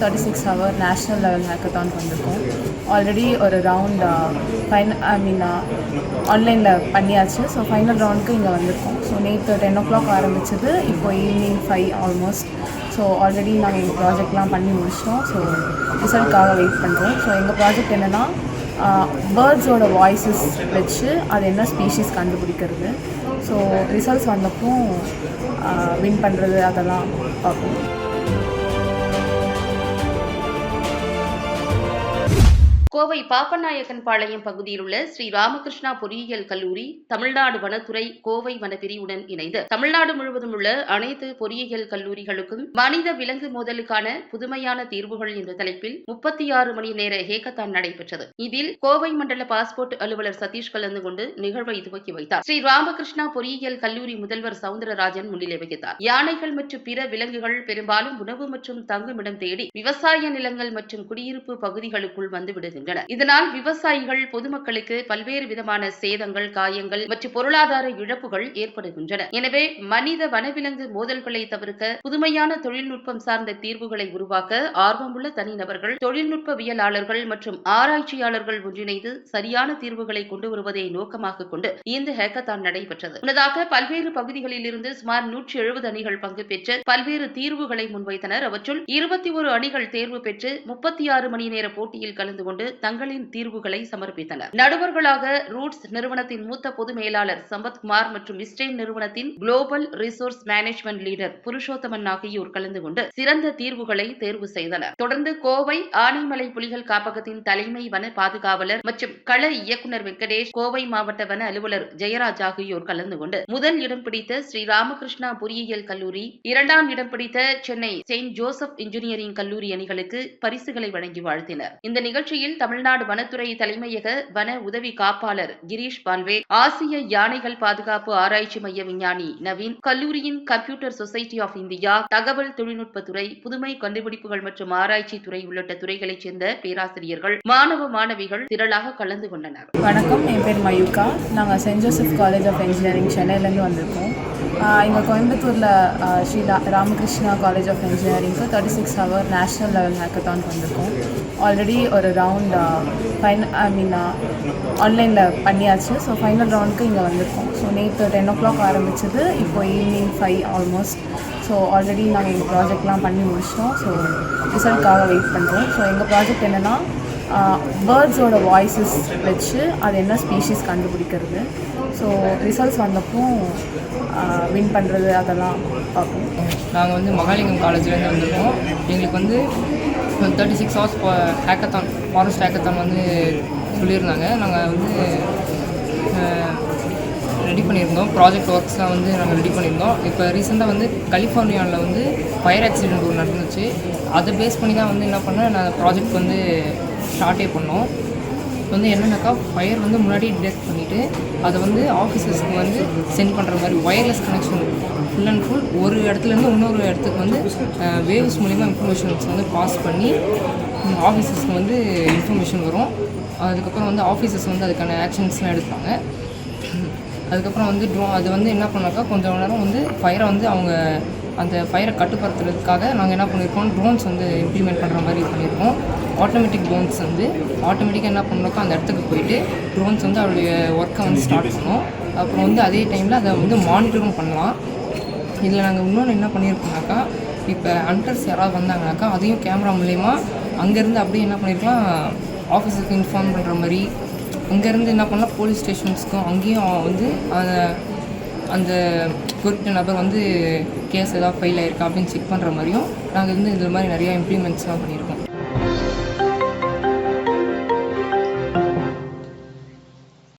Thirty six hour national level hackathon வந்திருக்கோம். Already ஒரு round fine I mean ஆன்லைனில் பண்ணியாச்சு. ஸோ ஃபைனல் ரவுண்டுக்கு இங்கே வந்திருக்கோம். ஸோ நேற்று டென் ஓ கிளாக் ஆரம்பிச்சது. இப்போ evening five almost so already நாங்கள் எங்கள் ப்ராஜெக்ட்லாம் பண்ணி முடிச்சிட்டோம். ஸோ ரிசல்ட்காக வெயிட் பண்ணுறோம் ஸோ எங்கள் ப்ராஜெக்ட் என்னென்னா பேர்ட்ஸோட uh, வாய்ஸஸ் வச்சு அது என்ன ஸ்பீஷீஸ் கண்டுபிடிக்கிறது. ஸோ ரிசல்ட்ஸ் வந்தப்போ uh, வின் பண்ணுறது அதெல்லாம் பார்ப்போம். கோவை பாப்பநாயக்கன் பாளையம் பகுதியில் உள்ள ஸ்ரீ ராமகிருஷ்ணா பொறியியல் கல்லூரி தமிழ்நாடு வனத்துறை கோவை வனப்பிரிவுடன் இணைந்து. தமிழ்நாடு முழுவதும் உள்ள அனைத்து பொறியியல் கல்லூரிகளுக்கும் மனித விலங்கு மோதலுக்கான புதுமையான தீர்வுகள் என்ற தலைப்பில் முப்பத்தி ஆறு மணி நேர ஹேக்கத்தான் நடைபெற்றது. இதில் கோவை மண்டல பாஸ்போர்ட் அலுவலர் சதீஷ் கலந்து கொண்டு நிகழ்வை துவக்கி வைத்தார். ஸ்ரீ ராமகிருஷ்ணா பொறியியல் கல்லூரி முதல்வர் சவுந்தரராஜன் முன்னிலை வகித்தார். யானைகள் மற்றும் பிற விலங்குகள் பெரும்பாலும் உணவு மற்றும் தங்குமிடம் தேடி விவசாய நிலங்கள் மற்றும் குடியிருப்பு பகுதிகளுக்குள் வந்து வருகின்றன இதனால் விவசாயிகள் பொதுமக்களுக்கு பல்வேறு விதமான சேதங்கள் காயங்கள் மற்றும் பொருளாதார இழப்புகள் ஏற்படுகின்றன. எனவே மனித வனவிலங்கு மோதல்களை தவிர்க்க புதுமையான தொழில்நுட்பம் சார்ந்த தீர்வுகளை உருவாக்க ஆர்வமுள்ள தனிநபர்கள் தொழில்நுட்பவியலாளர்கள் மற்றும் ஆராய்ச்சியாளர்கள் ஒன்றிணைந்து சரியான தீர்வுகளை கொண்டு வருவதை நோக்கமாக கொண்டு இந்த ஹேக்கத்தான் நடைபெற்றது. முன்னதாக பல்வேறு பகுதிகளில் இருந்து சுமார் நூற்றி எழுபது அணிகள் பங்கு பெற்று பல்வேறு தீர்வுகளை முன்வைத்தனர். அவற்றுள் இருபத்தி ஒரு அணிகள் தேர்வு பெற்று முப்பத்தி ஆறு மணி நேர போட்டியில் கலந்து கொண்டு தங்களின் தீர்வுகளை சமர்ப்பித்தனர். நடுவர்களாக ரூட்ஸ் நிறுவனத்தின் மூத்த பொது மேலாளர் சம்பத்குமார் மற்றும் இஸ்ரேல் நிறுவனத்தின் global resource management leader Purushothaman ஆகியோர் கலந்து கொண்டு சிறந்த தீர்வுகளை தேர்வு செய்தனர். தொடர்ந்து கோவை ஆனைமலை புலிகள் காப்பகத்தின் தலைமை வன பாதுகாவலர் மற்றும் கள இயக்குநர் வெங்கடேஷ் கோவை மாவட்ட வன அலுவலர் ஜெயராஜ் ஆகியோர் கலந்து கொண்டு முதல் இடம் பிடித்த ஸ்ரீ ராமகிருஷ்ணா பொறியியல் கல்லூரி இரண்டாம் இடம் பிடித்த சென்னை செயின்ட் ஜோசப் இன்ஜினியரிங் கல்லூரி அணிகளுக்கு பரிசுகளை வழங்கி வாழ்த்தினர். இந்த நிகழ்ச்சியில் தமிழ்நாடு வனத்துறை தலைமையக வன உதவி காப்பாளர் கிரீஷ் பால்வே ஆசிய யானைகள் பாதுகாப்பு ஆராய்ச்சி மைய விஞ்ஞானி நவீன் கல்லூரியின் கம்ப்யூட்டர் சொசைட்டி ஆஃப் இந்தியா தகவல் தொழில்நுட்பத்துறை புதுமை கண்டுபிடிப்புகள் மற்றும் ஆராய்ச்சி துறை உள்ளிட்ட துறைகளைச் சேர்ந்த பேராசிரியர்கள் மாணவ மாணவிகள் திரளாக கலந்து கொண்டனர். வணக்கம் என் பேர் மயூகா. நாங்கள் saint Joseph college of engineering சென்னையிலேருந்து வந்திருக்கோம். இங்கே கோயம்புத்தூரில் ஸ்ரீ ரா Ramakrishna college of இன்ஜினியரிங்க்கு thirty six hour national level hackathon வந்திருக்கோம். ஆல்ரெடி ஒரு ரவுண்ட் ஃபைன் ஐ மீன் ஆன்லைனில் பண்ணியாச்சு. ஸோ ஃபைனல் ரவுண்டுக்கு இங்கே வந்திருக்கோம். ஸோ நேற்று டென் ஓ கிளாக் ஆரம்பிச்சது. இப்போ evening five almost so already நாங்கள் எங்கள் ப்ராஜெக்ட்லாம் பண்ணி முடிச்சிட்டோம். ஸோ ரிசல்ட்காக வெயிட் பண்ணுறோம் ஸோ எங்கள் ப்ராஜெக்ட் என்னென்னா பேர்ட்ஸோட வாய்ஸஸ் வச்சு அது என்ன ஸ்பீஷிஸ் கண்டுபிடிக்கிறது? ஸோ ரிசல்ட்ஸ் வந்தப்போ வின் பண்ணுறது அதெல்லாம் பார்ப்போம். நாங்கள் வந்து மகாலிங்கம் காலேஜ்லேருந்து வந்திருக்கோம். எங்களுக்கு வந்து thirty six hours hackathon forest hackathon வந்து சொல்லியிருந்தாங்க. நாங்கள் வந்து ரெடி பண்ணியிருந்தோம். ப்ராஜெக்ட் ஒர்க்ஸ்லாம் வந்து நாங்கள் ரெடி பண்ணியிருந்தோம். இப்போ ரீசெண்டாக வந்து கலிஃபோர்னியாவில் வந்து ஃபயர் ஆக்சிடென்ட் ஒன்று நடந்துச்சு. அதை பேஸ் பண்ணி தான் வந்து என்ன பண்ணேன் நான் ப்ராஜெக்ட் வந்து ஸ்டார்ட்டே பண்ணோம். வந்து என்னென்னாக்கா ஃபயர் வந்து முன்னாடி டிடெக்ட் பண்ணிவிட்டு அதை வந்து ஆஃபீஸர்ஸ்க்கு வந்து சென்ட் பண்ணுற மாதிரி wireless connection full and full ஒரு இடத்துலேருந்து இன்னொரு இடத்துக்கு வந்து வேவ்ஸ் மூலிமா இன்ஃபர்மேஷன்ஸ் வந்து பாஸ் பண்ணி ஆஃபீஸர்ஸ்க்கு வந்து இன்ஃபர்மேஷன் வரும். அதுக்கப்புறம் வந்து ஆஃபீஸர்ஸ் வந்து அதுக்கான ஆக்ஷன்ஸ்லாம் எடுப்பாங்க. அதுக்கப்புறம் வந்து ட்ரோ அது வந்து என்ன பண்ணாக்கா கொஞ்சம் நேரம் வந்து ஃபயரை வந்து அவங்க அந்த ஃபயரை கட்டுப்படுத்துறதுக்காக நாங்கள் என்ன பண்ணியிருக்கோம் ட்ரோன்ஸ் வந்து இம்ப்ளிமெண்ட் பண்ணுற மாதிரி பண்ணியிருக்கோம் ஆட்டோமேட்டிக் ட்ரோன்ஸ் வந்து ஆட்டோமேட்டிக்காக என்ன பண்ணோக்கா அந்த இடத்துக்கு போயிட்டு ட்ரோன்ஸ் வந்து அவருடைய ஒர்க்கை வந்து ஸ்டார்ட் பண்ணும். அப்புறம் வந்து அதே டைமில் அதை வந்து மானிட்டரும் பண்ணலாம். இதில் நாங்கள் இன்னொன்று என்ன பண்ணியிருக்கோம்னாக்கா இப்போ ஹண்டர்ஸ் யாராவது வந்தாங்கனாக்கா அதையும் கேமரா மூலயமா அங்கேருந்து அப்படியே என்ன பண்ணியிருக்கலாம் ஆஃபீஸுக்கு இன்ஃபார்ம் பண்ணுற மாதிரி அங்கேருந்து என்ன பண்ணலாம் போலீஸ் ஸ்டேஷன்ஸ்க்கும் அங்கேயும் வந்து அந்த குறிப்பிட்ட நபர் வந்து கேஸ் ஏதாவது ஃபைல் ஆயிருக்கா அப்படின்னு செக் பண்ணுற மாதிரியும் நாங்கள் வந்து இந்த மாதிரி நிறையா இம்ப்ளிமெண்ட்ஸ்லாம் பண்ணியிருக்கோம்.